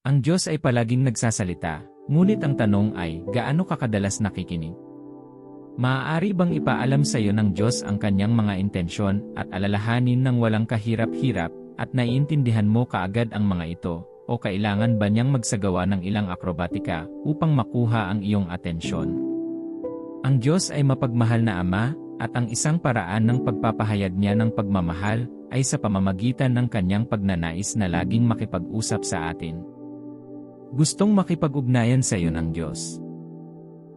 Ang Diyos ay palaging nagsasalita, ngunit ang tanong ay, gaano ka kadalas nakikinig? Maaari bang ipaalam sa iyo ng Diyos ang kanyang mga intensyon at alalahanin ng walang kahirap-hirap at naiintindihan mo kaagad ang mga ito, o kailangan ba niyang magsagawa ng ilang akrobatika upang makuha ang iyong atensyon? Ang Diyos ay mapagmahal na Ama, at ang isang paraan ng pagpapahayag niya ng pagmamahal ay sa pamamagitan ng kanyang pagnanais na laging makipag-usap sa atin. Gustong makipag-ugnayan sa iyo ng Diyos.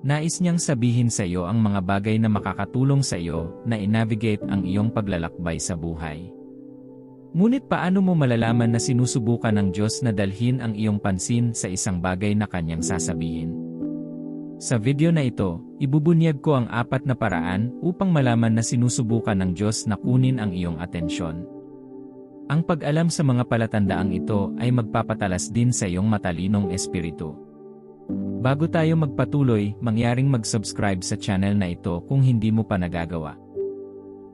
Nais niyang sabihin sa iyo ang mga bagay na makakatulong sa iyo na i-navigate ang iyong paglalakbay sa buhay. Ngunit paano mo malalaman na sinusubukan ng Diyos na dalhin ang iyong pansin sa isang bagay na kanyang sasabihin? Sa video na ito, ibubunyag ko ang apat na paraan upang malaman na sinusubukan ng Diyos na kunin ang iyong atensyon. Ang pag-alam sa mga palatandaang ito ay magpapatalas din sa iyong matalinong espiritu. Bago tayo magpatuloy, mangyaring mag-subscribe sa channel na ito kung hindi mo pa nagagawa.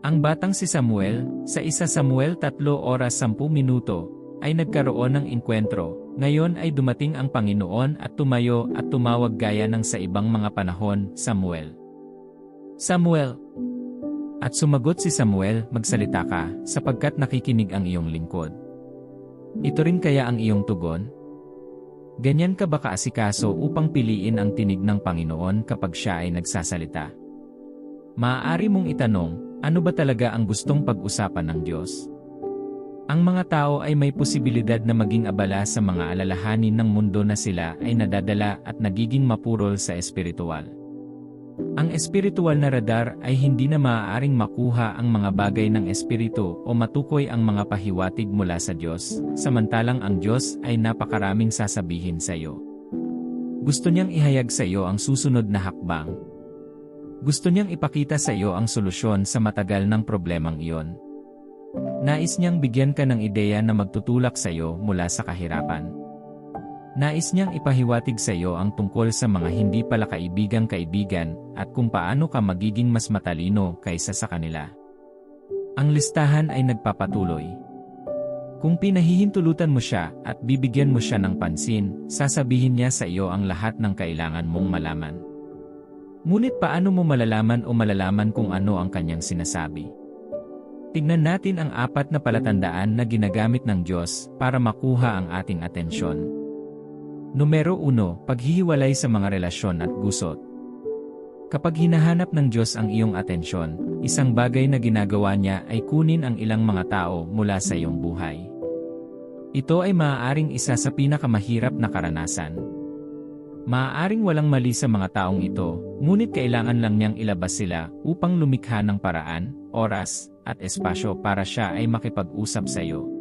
Ang batang si Samuel, sa isa Samuel 3 oras 10 minuto, ay nagkaroon ng inkwentro, ngayon ay dumating ang Panginoon at tumayo at tumawag gaya ng sa ibang mga panahon, Samuel. Samuel, at sumagot si Samuel, magsalita ka, sapagkat nakikinig ang iyong lingkod. Ito rin kaya ang iyong tugon? Ganyan ka ba kaasikaso upang piliin ang tinig ng Panginoon kapag siya ay nagsasalita? Maaari mong itanong, ano ba talaga ang gustong pag-usapan ng Diyos? Ang mga tao ay may posibilidad na maging abala sa mga alalahanin ng mundo na sila ay nadadala at nagiging mapurol sa espiritual. Ang espiritual na radar ay hindi na maaaring makuha ang mga bagay ng espiritu o matukoy ang mga pahiwatig mula sa Diyos, samantalang ang Diyos ay napakaraming sasabihin sa iyo. Gusto niyang ihayag sa iyo ang susunod na hakbang. Gusto niyang ipakita sa iyo ang solusyon sa matagal ng problemang iyon. Nais niyang bigyan ka ng ideya na magtutulak sa iyo mula sa kahirapan. Nais niyang ipahiwatig sa iyo ang tungkol sa mga hindi pala kaibigang kaibigan at kung paano ka magiging mas matalino kaysa sa kanila. Ang listahan ay nagpapatuloy. Kung pinahihintulutan mo siya at bibigyan mo siya ng pansin, sasabihin niya sa iyo ang lahat ng kailangan mong malaman. Ngunit paano mo malalaman o malalaman kung ano ang kanyang sinasabi? Tingnan natin ang apat na palatandaan na ginagamit ng Diyos para makuha ang ating atensyon. Numero 1, paghihiwalay sa mga relasyon at gusot. Kapag hinahanap ng Diyos ang iyong atensyon, isang bagay na ginagawa niya ay kunin ang ilang mga tao mula sa iyong buhay. Ito ay maaaring isa sa pinakamahirap na karanasan. Maaaring walang mali sa mga taong ito, ngunit kailangan lang niyang ilabas sila upang lumikha ng paraan, oras, at espasyo para siya ay makipag-usap sa iyo.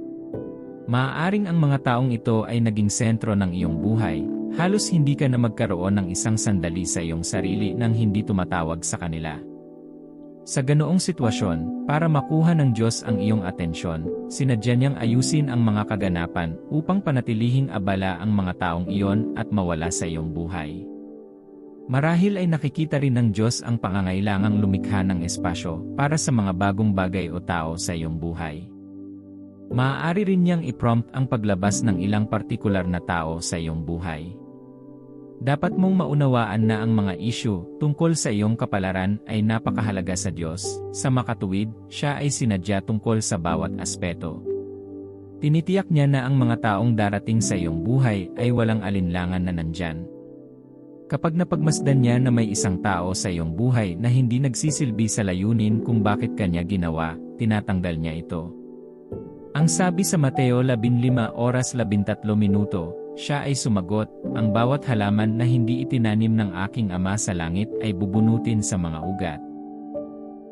Maaaring ang mga taong ito ay naging sentro ng iyong buhay, halos hindi ka na magkaroon ng isang sandali sa iyong sarili nang hindi tumatawag sa kanila. Sa ganoong sitwasyon, para makuha ng Diyos ang iyong atensyon, sinadya niyang ayusin ang mga kaganapan upang panatilihing abala ang mga taong iyon at mawala sa iyong buhay. Marahil ay nakikita rin ng Diyos ang pangangailangang lumikha ng espasyo para sa mga bagong bagay o tao sa iyong buhay. Maaari rin niyang i-prompt ang paglabas ng ilang partikular na tao sa iyong buhay. Dapat mong maunawaan na ang mga isyu tungkol sa iyong kapalaran ay napakahalaga sa Diyos. Sa makatuwid, siya ay sinadya tungkol sa bawat aspeto. Tinitiyak niya na ang mga taong darating sa iyong buhay ay walang alinlangan na nandyan. Kapag napagmasdan niya na may isang tao sa iyong buhay na hindi nagsisilbi sa layunin kung bakit kanya ginawa, tinatanggal niya ito. Ang sabi sa Mateo 15 oras 13 minuto, siya ay sumagot, ang bawat halaman na hindi itinanim ng aking ama sa langit ay bubunutin sa mga ugat.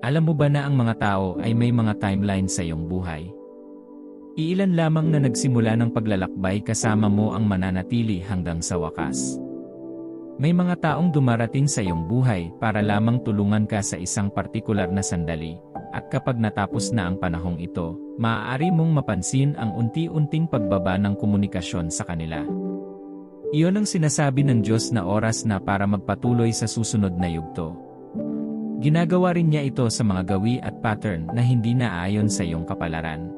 Alam mo ba na ang mga tao ay may mga timeline sa iyong buhay? Iilan lamang na nagsimula ng paglalakbay kasama mo ang mananatili hanggang sa wakas. May mga taong dumarating sa iyong buhay para lamang tulungan ka sa isang partikular na sandali, at kapag natapos na ang panahong ito, maaari mong mapansin ang unti-unting pagbaba ng komunikasyon sa kanila. Iyon ang sinasabi ng Diyos na oras na para magpatuloy sa susunod na yugto. Ginagawa rin niya ito sa mga gawi at pattern na hindi naayon sa iyong kapalaran.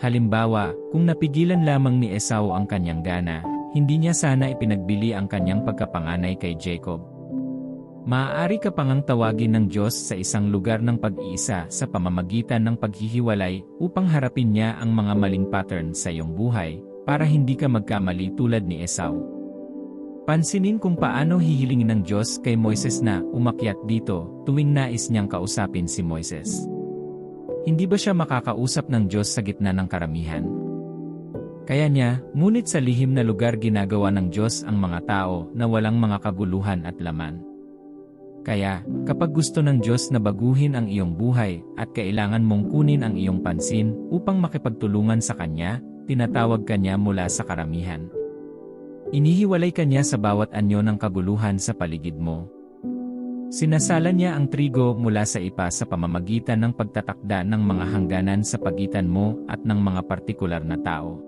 Halimbawa, kung napigilan lamang ni Esau ang kanyang gana, hindi niya sana ipinagbili ang kanyang pagkapanganay kay Jacob. Maaari ka pangang tawagin ng Diyos sa isang lugar ng pag-iisa sa pamamagitan ng paghihiwalay upang harapin niya ang mga maling pattern sa iyong buhay para hindi ka magkamali tulad ni Esau. Pansinin kung paano hihilingin ng Diyos kay Moises na umakyat dito tuwing nais niyang kausapin si Moises. Hindi ba siya makakausap ng Diyos sa gitna ng karamihan? Kaya niya, ngunit sa lihim na lugar ginagawa ng Diyos ang mga tao na walang mga kaguluhan at laman. Kaya, kapag gusto ng Diyos na baguhin ang iyong buhay at kailangan mong kunin ang iyong pansin upang makipagtulungan sa Kanya, tinatawag Kanya mula sa karamihan. Inihiwalay Kanya sa bawat anyo ng kaguluhan sa paligid mo. Sinasala niya ang trigo mula sa ipa sa pamamagitan ng pagtatakda ng mga hangganan sa pagitan mo at ng mga partikular na tao.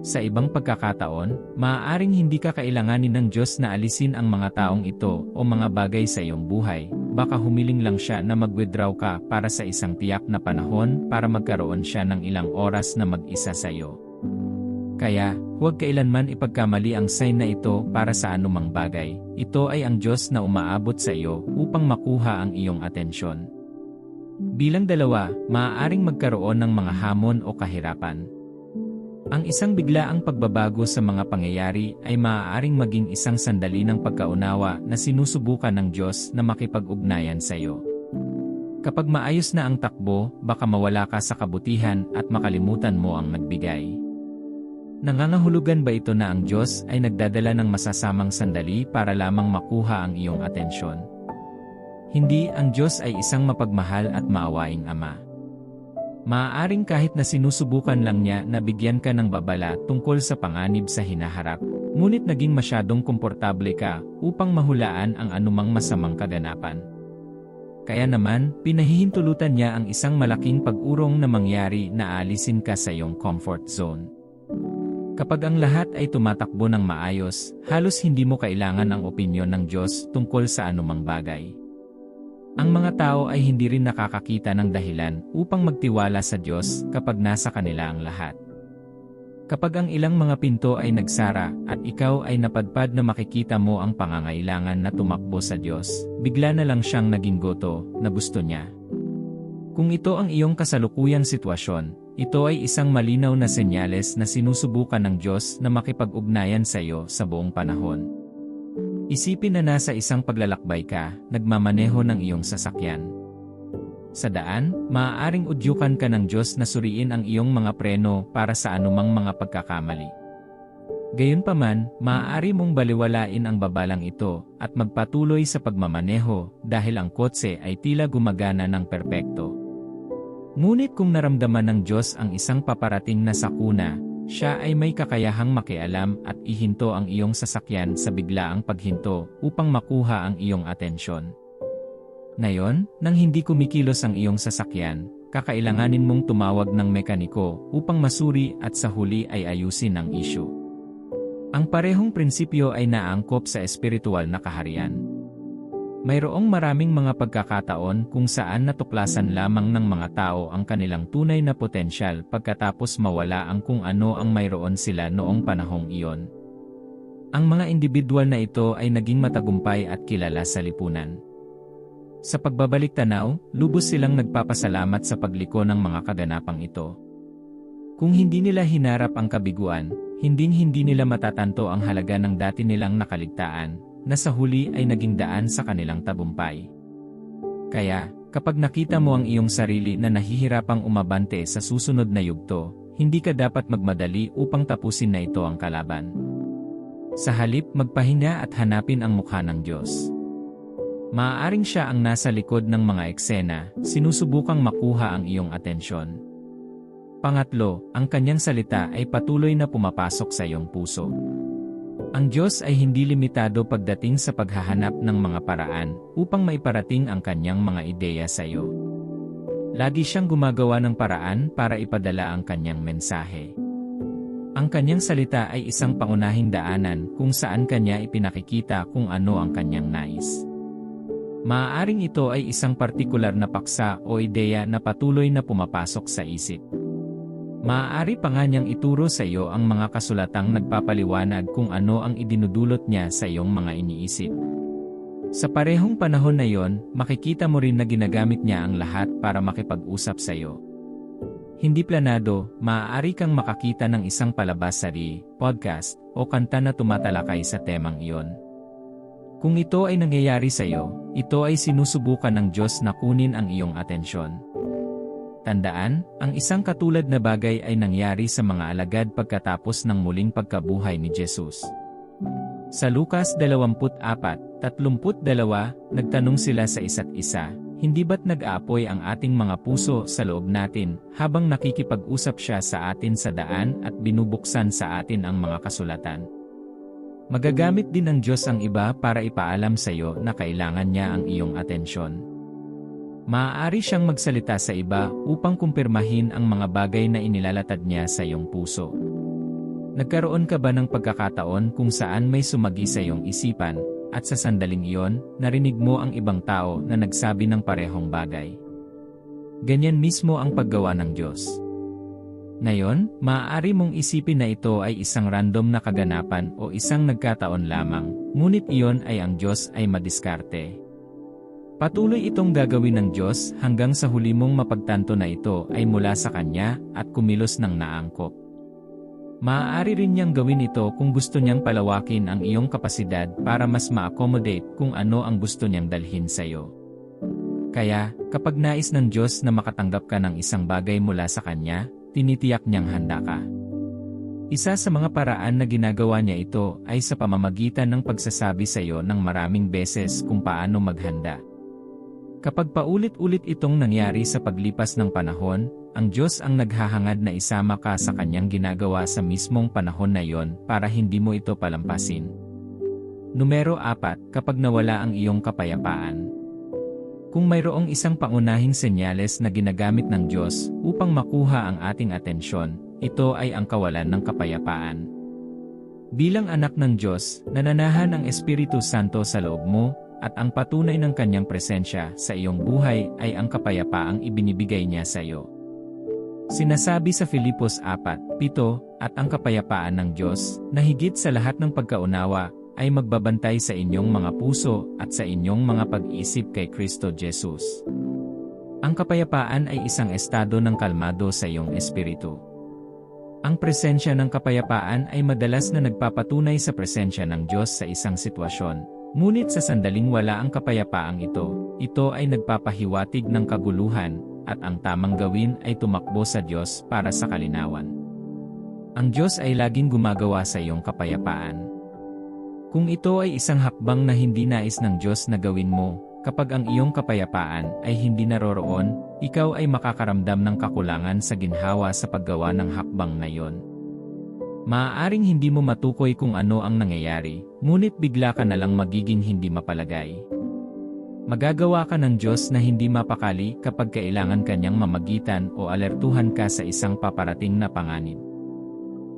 Sa ibang pagkakataon, maaaring hindi ka kailanganin ng Diyos na alisin ang mga taong ito o mga bagay sa iyong buhay, baka humiling lang siya na mag-withdraw ka para sa isang tiyak na panahon para magkaroon siya ng ilang oras na mag-isa sa iyo. Kaya, huwag kailanman ipagkamali ang sign na ito para sa anumang bagay. Ito ay ang Diyos na umaabot sa iyo upang makuha ang iyong atensyon. Bilang dalawa, maaaring magkaroon ng mga hamon o kahirapan. Ang isang biglaang pagbabago sa mga pangyayari ay maaaring maging isang sandali ng pagkaunawa na sinusubukan ng Diyos na makipag-ugnayan sa iyo. Kapag maayos na ang takbo, baka mawala ka sa kabutihan at makalimutan mo ang nagbigay. Nangangahulugan ba ito na ang Diyos ay nagdadala ng masasamang sandali para lamang makuha ang iyong atensyon? Hindi, ang Diyos ay isang mapagmahal at maawaing Ama. Maaaring kahit na sinusubukan lang niya na bigyan ka ng babala tungkol sa panganib sa hinaharap, ngunit naging masyadong komportable ka upang mahulaan ang anumang masamang kaganapan. Kaya naman, pinahihintulutan niya ang isang malaking pag-urong na mangyari na alisin ka sa iyong comfort zone. Kapag ang lahat ay tumatakbo ng maayos, halos hindi mo kailangan ang opinyon ng Diyos tungkol sa anumang bagay. Ang mga tao ay hindi rin nakakakita ng dahilan upang magtiwala sa Diyos kapag nasa kanila ang lahat. Kapag ang ilang mga pinto ay nagsara at ikaw ay napadpad na makikita mo ang pangangailangan na tumakbo sa Diyos, bigla na lang siyang naging goto na gusto niya. Kung ito ang iyong kasalukuyang sitwasyon, ito ay isang malinaw na senyales na sinusubukan ng Diyos na makipag-ugnayan sa iyo sa buong panahon. Isipin na nasa isang paglalakbay ka, nagmamaneho ng iyong sasakyan. Sa daan, maaaring udyukan ka ng Diyos na suriin ang iyong mga preno para sa anumang mga pagkakamali. Gayunpaman, maaari mong baliwalain ang babalang ito at magpatuloy sa pagmamaneho dahil ang kotse ay tila gumagana ng perpekto. Ngunit kung naramdaman ng Diyos ang isang paparating na sakuna, siya ay may kakayahang makialam at ihinto ang iyong sasakyan sa biglaang paghinto upang makuha ang iyong atensyon. Ngayon, nang hindi kumikilos ang iyong sasakyan, kakailanganin mong tumawag ng mekaniko upang masuri at sa huli ay ayusin ang isyu. Ang parehong prinsipyo ay naangkop sa espiritual na kaharian. Mayroong maraming mga pagkakataon kung saan natuklasan lamang ng mga tao ang kanilang tunay na potensyal pagkatapos mawala ang kung ano ang mayroon sila noong panahong iyon. Ang mga individual na ito ay naging matagumpay at kilala sa lipunan. Sa pagbabalik tanaw, lubos silang nagpapasalamat sa pagliko ng mga kaganapang ito. Kung hindi nila hinarap ang kabiguan, hinding-hindi nila matatanto ang halaga ng dati nilang nakaligtaan, na sa huli ay naging daan sa kanilang tabumpay. Kaya, kapag nakita mo ang iyong sarili na nahihirapang umabante sa susunod na yugto, hindi ka dapat magmadali upang tapusin na ito ang kalaban. Sa halip magpahinga at hanapin ang mukha ng Diyos. Maaaring siya ang nasa likod ng mga eksena, sinusubukang makuha ang iyong atensyon. Pangatlo, ang kanyang salita ay patuloy na pumapasok sa iyong puso. Ang Diyos ay hindi limitado pagdating sa paghahanap ng mga paraan upang maiparating ang kanyang mga ideya sa iyo. Lagi siyang gumagawa ng paraan para ipadala ang kanyang mensahe. Ang kanyang salita ay isang pangunahing daanan kung saan kanya ipinakikita kung ano ang kanyang nais. Maaaring ito ay isang partikular na paksa o ideya na patuloy na pumapasok sa isip. Maaari pa nga niyang ituro sa iyo ang mga kasulatang nagpapaliwanag kung ano ang idinudulot niya sa iyong mga iniisip. Sa parehong panahon na yon, makikita mo rin na ginagamit niya ang lahat para makipag-usap sa iyo. Hindi planado, maaari kang makakita ng isang palabas sari, podcast, o kanta na tumatalakay sa temang iyon. Kung ito ay nangyayari sa iyo, ito ay sinusubukan ng Diyos na kunin ang iyong atensyon. Tandaan, ang isang katulad na bagay ay nangyari sa mga alagad pagkatapos ng muling pagkabuhay ni Jesus. Sa Lukas 24:32, nagtanong sila sa isa't isa, Hindi ba't nag-aapoy ang ating mga puso sa loob natin habang nakikipag-usap siya sa atin sa daan at binubuksan sa atin ang mga kasulatan? Magagamit din ng Diyos ang iba para ipaalam sa iyo na kailangan niya ang iyong atensyon. Maaari siyang magsalita sa iba upang kumpirmahin ang mga bagay na inilalatad niya sa iyong puso. Nagkaroon ka ba ng pagkakataon kung saan may sumagi sa iyong isipan, at sa sandaling iyon, narinig mo ang ibang tao na nagsabi ng parehong bagay? Ganyan mismo ang paggawa ng Diyos. Ngayon, maaari mong isipin na ito ay isang random na kaganapan o isang nagkataon lamang, ngunit iyon ay ang Diyos ay madiskarte. Patuloy itong gagawin ng Diyos hanggang sa huli mong mapagtanto na ito ay mula sa Kanya at kumilos ng naangkop. Maaari rin niyang gawin ito kung gusto niyang palawakin ang iyong kapasidad para mas ma-accommodate kung ano ang gusto niyang dalhin sa iyo. Kaya, kapag nais ng Diyos na makatanggap ka ng isang bagay mula sa Kanya, tinitiyak niyang handa ka. Isa sa mga paraan na ginagawa niya ito ay sa pamamagitan ng pagsasabi sa iyo ng maraming beses kung paano maghanda. Kapag paulit-ulit itong nangyari sa paglipas ng panahon, ang Diyos ang naghahangad na isama ka sa kanyang ginagawa sa mismong panahon na yon para hindi mo ito palampasin. Numero 4, kapag nawala ang iyong kapayapaan. Kung mayroong isang pangunahing senyales na ginagamit ng Diyos upang makuha ang ating atensyon, ito ay ang kawalan ng kapayapaan. Bilang anak ng Diyos, nananahan ang Espiritu Santo sa loob mo, at ang patunay ng kanyang presensya sa iyong buhay ay ang kapayapaang ibinibigay niya sa iyo. Sinasabi sa Filipos 4:7 at ang kapayapaan ng Diyos, na higit sa lahat ng pagkaunawa, ay magbabantay sa inyong mga puso at sa inyong mga pag-isip kay Kristo Jesus. Ang kapayapaan ay isang estado ng kalmado sa iyong espiritu. Ang presensya ng kapayapaan ay madalas na nagpapatunay sa presensya ng Diyos sa isang sitwasyon, ngunit sa sandaling wala ang kapayapaang ito, ito ay nagpapahiwatig ng kaguluhan, at ang tamang gawin ay tumakbo sa Diyos para sa kalinawan. Ang Diyos ay laging gumagawa sa iyong kapayapaan. Kung ito ay isang hakbang na hindi nais ng Diyos na gawin mo, kapag ang iyong kapayapaan ay hindi naroroon, ikaw ay makakaramdam ng kakulangan sa ginhawa sa paggawa ng hakbang na iyon. Maaaring hindi mo matukoy kung ano ang nangyayari, ngunit bigla ka na lang magiging hindi mapalagay. Magagawa ka ng Diyos na hindi mapakali kapag kailangan kanyang mamagitan o alertuhan ka sa isang paparating na panganib.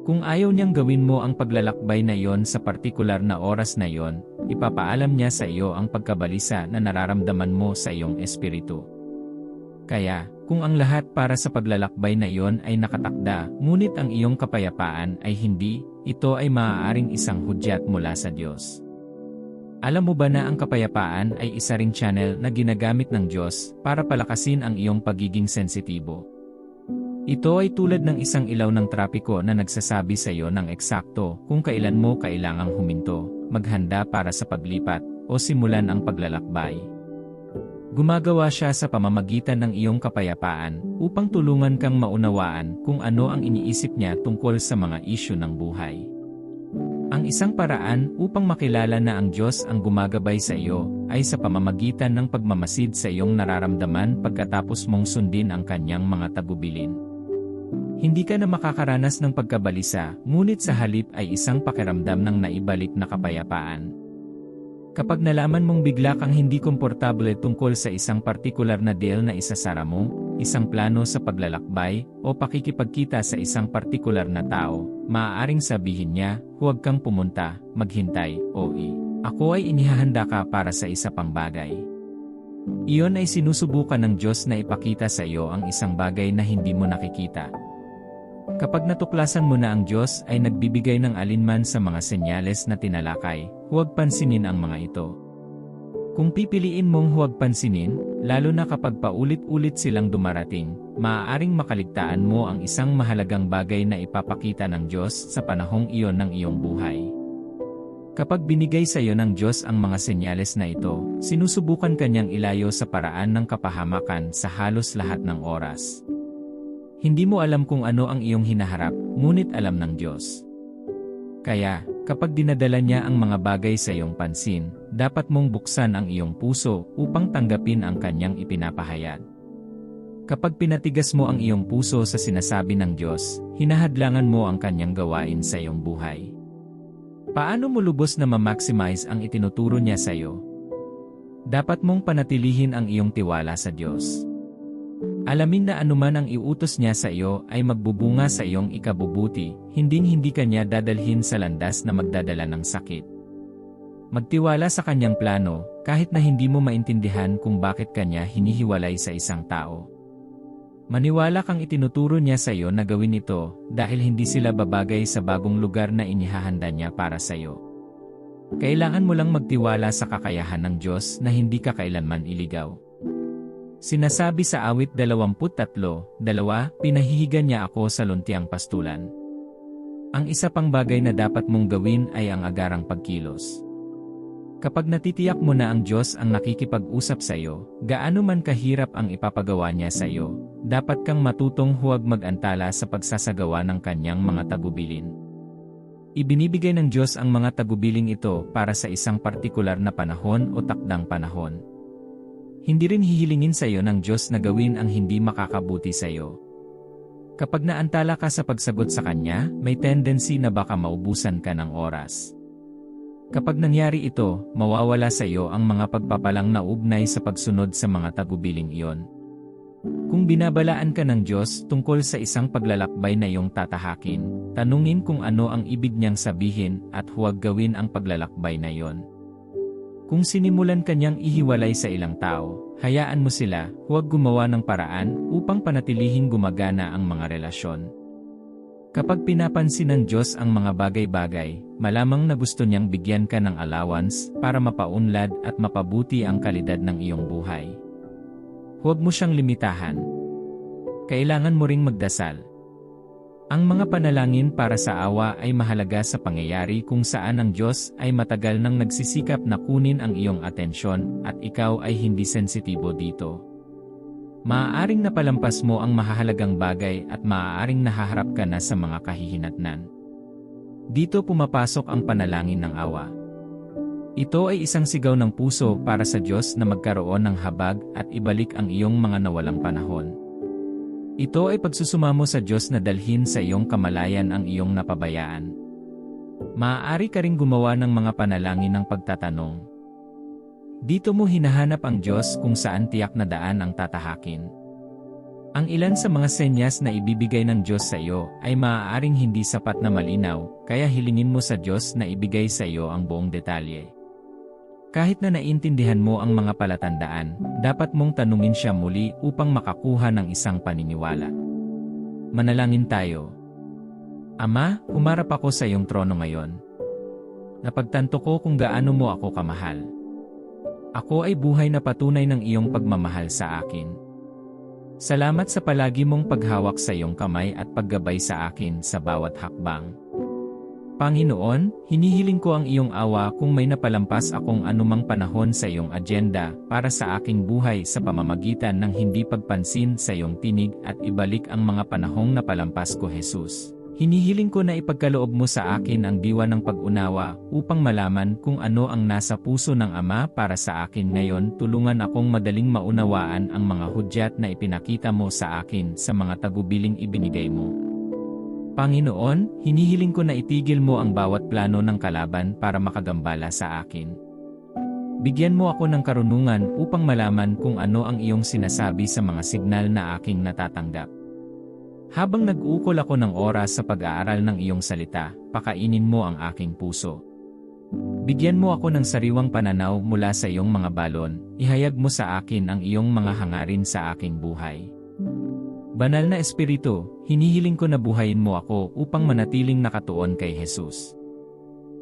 Kung ayaw niyang gawin mo ang paglalakbay na iyon sa partikular na oras na iyon, ipapaalam niya sa iyo ang pagkabalisa na nararamdaman mo sa iyong espiritu. Kaya, kung ang lahat para sa paglalakbay na iyon ay nakatakda, ngunit ang iyong kapayapaan ay hindi, ito ay maaaring isang hudyat mula sa Diyos. Alam mo ba na ang kapayapaan ay isa ring channel na ginagamit ng Diyos para palakasin ang iyong pagiging sensitibo? Ito ay tulad ng isang ilaw ng trapiko na nagsasabi sa iyo ng eksakto kung kailan mo kailangang huminto, maghanda para sa paglipat, o simulan ang paglalakbay. Gumagawa siya sa pamamagitan ng iyong kapayapaan upang tulungan kang maunawaan kung ano ang iniisip niya tungkol sa mga isyu ng buhay. Ang isang paraan upang makilala na ang Diyos ang gumagabay sa iyo ay sa pamamagitan ng pagmamasid sa iyong nararamdaman pagkatapos mong sundin ang kanyang mga tagubilin. Hindi ka na makakaranas ng pagkabalisa, ngunit sa halip ay isang pakiramdam ng naibalik na kapayapaan. Kapag nalaman mong bigla kang hindi komportable tungkol sa isang partikular na deal na isasara mo, isang plano sa paglalakbay, o pakikipagkita sa isang partikular na tao, maaaring sabihin niya, huwag kang pumunta, maghintay, o i. Ako ay inihahanda ka para sa isa pang bagay. Iyon ay sinusubukan ng Diyos na ipakita sa iyo ang isang bagay na hindi mo nakikita. Kapag natuklasan mo na ang Diyos ay nagbibigay ng alinman sa mga senyales na tinalakay, huwag pansinin ang mga ito. Kung pipiliin mong huwag pansinin, lalo na kapag paulit-ulit silang dumarating, maaaring makaligtaan mo ang isang mahalagang bagay na ipapakita ng Diyos sa panahong iyon ng iyong buhay. Kapag binigay sa iyo ng Diyos ang mga senyales na ito, sinusubukan kanyang ilayo sa paraan ng kapahamakan sa halos lahat ng oras. Hindi mo alam kung ano ang iyong hinaharap, ngunit alam ng Diyos. Kaya, kapag dinadala niya ang mga bagay sa iyong pansin, dapat mong buksan ang iyong puso upang tanggapin ang kanyang ipinapahayag. Kapag pinatigas mo ang iyong puso sa sinasabi ng Diyos, hinahadlangan mo ang kanyang gawain sa iyong buhay. Paano mo lubos na ma-maximize ang itinuturo niya sa iyo? Dapat mong panatilihin ang iyong tiwala sa Diyos. Alamin na anuman ang iutos niya sa iyo ay magbubunga sa iyong ikabubuti, hinding-hindi kanya dadalhin sa landas na magdadala ng sakit. Magtiwala sa kanyang plano, kahit na hindi mo maintindihan kung bakit kanya hinihiwalay sa isang tao. Maniwala kang itinuturo niya sa iyo na gawin ito dahil hindi sila babagay sa bagong lugar na inihahanda niya para sa iyo. Kailangan mo lang magtiwala sa kakayahan ng Diyos na hindi ka kailanman iligaw. Sinasabi sa awit 23, dalawa, pinahihigan niya ako sa luntiang pastulan. Ang isa pang bagay na dapat mong gawin ay ang agarang pagkilos. Kapag natitiyak mo na ang Diyos ang nakikipag-usap sa iyo, gaano man kahirap ang ipapagawa niya sa iyo, dapat kang matutong huwag mag-antala sa pagsasagawa ng kanyang mga tagubilin. Ibinibigay ng Diyos ang mga tagubiling ito para sa isang partikular na panahon o takdang panahon. Hindi rin hihilingin sa iyo ng Diyos na gawin ang hindi makakabuti sa iyo. Kapag naantala ka sa pagsagot sa Kanya, may tendency na baka maubusan ka ng oras. Kapag nangyari ito, mawawala sa iyo ang mga pagpapalang na ugnay sa pagsunod sa mga tagubiling iyon. Kung binabalaan ka ng Diyos tungkol sa isang paglalakbay na iyong tatahakin, tanungin kung ano ang ibig niyang sabihin at huwag gawin ang paglalakbay na iyon. Kung sinimulan kanyang ihiwalay sa ilang tao, hayaan mo sila, huwag gumawa ng paraan upang panatilihin gumagana ang mga relasyon. Kapag pinapansin ng Diyos ang mga bagay-bagay, malamang na gusto niyang bigyan ka ng allowance para mapaunlad at mapabuti ang kalidad ng iyong buhay. Huwag mo siyang limitahan. Kailangan mo ring magdasal. Ang mga panalangin para sa awa ay mahalaga sa pangyayari kung saan ang Diyos ay matagal nang nagsisikap na kunin ang iyong atensyon at ikaw ay hindi sensitibo dito. Maaaring napalampas mo ang mahahalagang bagay at maaaring nahaharap ka na sa mga kahihinatnan. Dito pumapasok ang panalangin ng awa. Ito ay isang sigaw ng puso para sa Diyos na magkaroon ng habag at ibalik ang iyong mga nawalang panahon. Ito ay pagsusumamo sa Diyos na dalhin sa iyong kamalayan ang iyong napabayaan. Maaari ka ring gumawa ng mga panalangin ng pagtatanong, dito mo hinahanap ang Diyos kung saan tiyak na daan ang tatahakin. Ang ilan sa mga senyas na ibibigay ng Diyos sa iyo ay maaaring hindi sapat na malinaw, kaya hilingin mo sa Diyos na ibigay sa iyo ang buong detalye. Kahit na naintindihan mo ang mga palatandaan, dapat mong tanungin siya muli upang makakuha ng isang paniniwala. Manalangin tayo. Ama, humarap ako sa iyong trono ngayon. Napagtanto ko kung gaano mo ako kamahal. Ako ay buhay na patunay ng iyong pagmamahal sa akin. Salamat sa palagi mong paghawak sa iyong kamay at paggabay sa akin sa bawat hakbang. Panginoon, hinihiling ko ang iyong awa kung may napalampas akong anumang panahon sa iyong agenda para sa aking buhay sa pamamagitan ng hindi pagpansin sa iyong tinig at ibalik ang mga panahong napalampas ko Jesus. Hinihiling ko na ipagkaloob mo sa akin ang diwa ng pag-unawa upang malaman kung ano ang nasa puso ng Ama para sa akin ngayon tulungan akong madaling maunawaan ang mga hudyat na ipinakita mo sa akin sa mga tagubiling ibinigay mo. Panginoon, hinihiling ko na itigil mo ang bawat plano ng kalaban para makagambala sa akin. Bigyan mo ako ng karunungan upang malaman kung ano ang iyong sinasabi sa mga signal na aking natatanggap. Habang nag-uukol ako ng oras sa pag-aaral ng iyong salita, pakainin mo ang aking puso. Bigyan mo ako ng sariwang pananaw mula sa iyong mga balon, ihayag mo sa akin ang iyong mga hangarin sa aking buhay. Banal na Espiritu, hinihiling ko na buhayin mo ako upang manatiling nakatuon kay Jesus.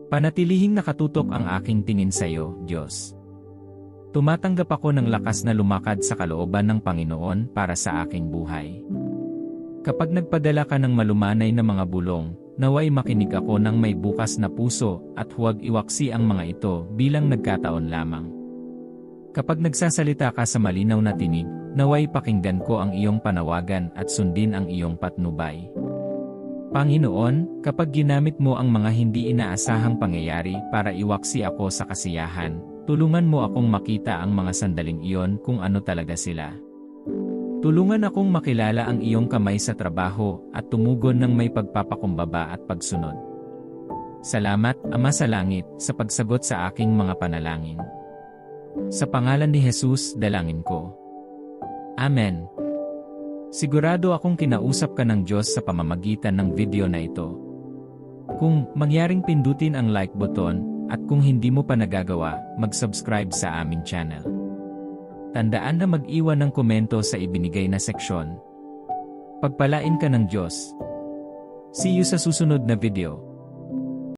Panatilihing nakatutok ang aking tingin sa iyo, Diyos. Tumatanggap ako ng lakas na lumakad sa kalooban ng Panginoon para sa aking buhay. Kapag nagpadala ka ng malumanay na mga bulong, naway makinig ako ng may bukas na puso at huwag iwaksi ang mga ito bilang nagkataon lamang. Kapag nagsasalita ka sa malinaw na tinig, naway pakinggan ko ang iyong panawagan at sundin ang iyong patnubay. Panginoon, kapag ginamit mo ang mga hindi inaasahang pangyayari para iwaksi ako sa kasiyahan, tulungan mo akong makita ang mga sandaling iyon kung ano talaga sila. Tulungan akong makilala ang iyong kamay sa trabaho at tumugon ng may pagpapakumbaba at pagsunod. Salamat, Ama sa Langit, sa pagsagot sa aking mga panalangin. Sa pangalan ni Jesus, dalangin ko. Amen. Sigurado akong kinausap ka ng Diyos sa pamamagitan ng video na ito. Kung mangyaring pindutin ang like button, at kung hindi mo pa nagagawa, mag-subscribe sa aming channel. Tandaan na mag-iwan ng komento sa ibinigay na seksyon. Pagpalain ka ng Diyos. See you sa susunod na video.